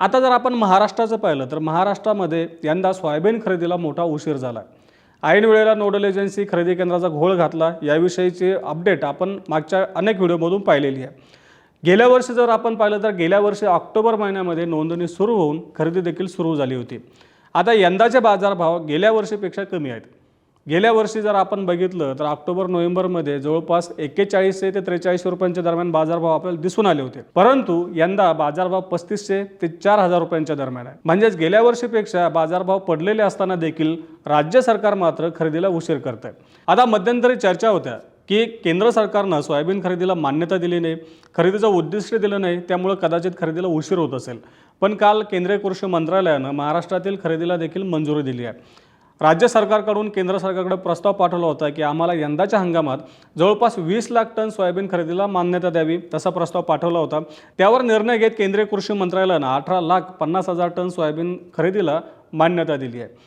आता जर आपण महाराष्ट्राचं पाहिलं तर महाराष्ट्रामध्ये यंदा सोयाबीन खरेदीला मोठा उशीर झाला ऐन वेळेला नोडल एजन्सी खरेदी केंद्राचा घोळ घातला याविषयीची अपडेट आपण मागच्या अनेक व्हिडिओमधून पाहिलेली आहे. गेल्या वर्षी जर आपण पाहिलं तर गेल्या वर्षी ऑक्टोबर महिन्यामध्ये नोंदणी सुरू होऊन खरेदी देखील सुरू झाली होती. आता यंदाचे बाजारभाव गेल्या वर्षीपेक्षा कमी आहेत. गेल्या वर्षी जर आपण बघितलं तर ऑक्टोबर नोव्हेंबरमध्ये जवळपास एक्केचाळीसशे ते त्रेचाळीस रुपयांच्या दरम्यान बाजारभाव आपल्याला दिसून आले होते. परंतु यंदा बाजारभाव पस्तीसशे ते चार हजार रुपयांच्या दरम्यान आहे. म्हणजेच गेल्या वर्षीपेक्षा बाजारभाव पडलेले असताना देखील राज्य सरकार मात्र खरेदीला उशीर करत आहे आता मध्यंतरी चर्चा होत्या की केंद्र सरकारनं सोयाबीन खरेदीला मान्यता दिली नाही खरेदीचं उद्दिष्ट दिलं नाही त्यामुळं कदाचित खरेदीला उशीर होत असेल. पण काल केंद्रीय कृषी मंत्रालयानं महाराष्ट्रातील खरेदीला देखील मंजुरी दिली आहे. राज्य सरकारकडून केंद्र सरकारकडे प्रस्ताव पाठवला होता की आम्हाला यंदाच्या हंगामात जवळपास वीस लाख टन सोयाबीन खरेदीला मान्यता द्यावी तसा प्रस्ताव पाठवला होता. त्यावर निर्णय घेत केंद्रीय कृषी मंत्रालयानं अठरा लाख पन्नास हजार टन सोयाबीन खरेदीला मान्यता दिली आहे.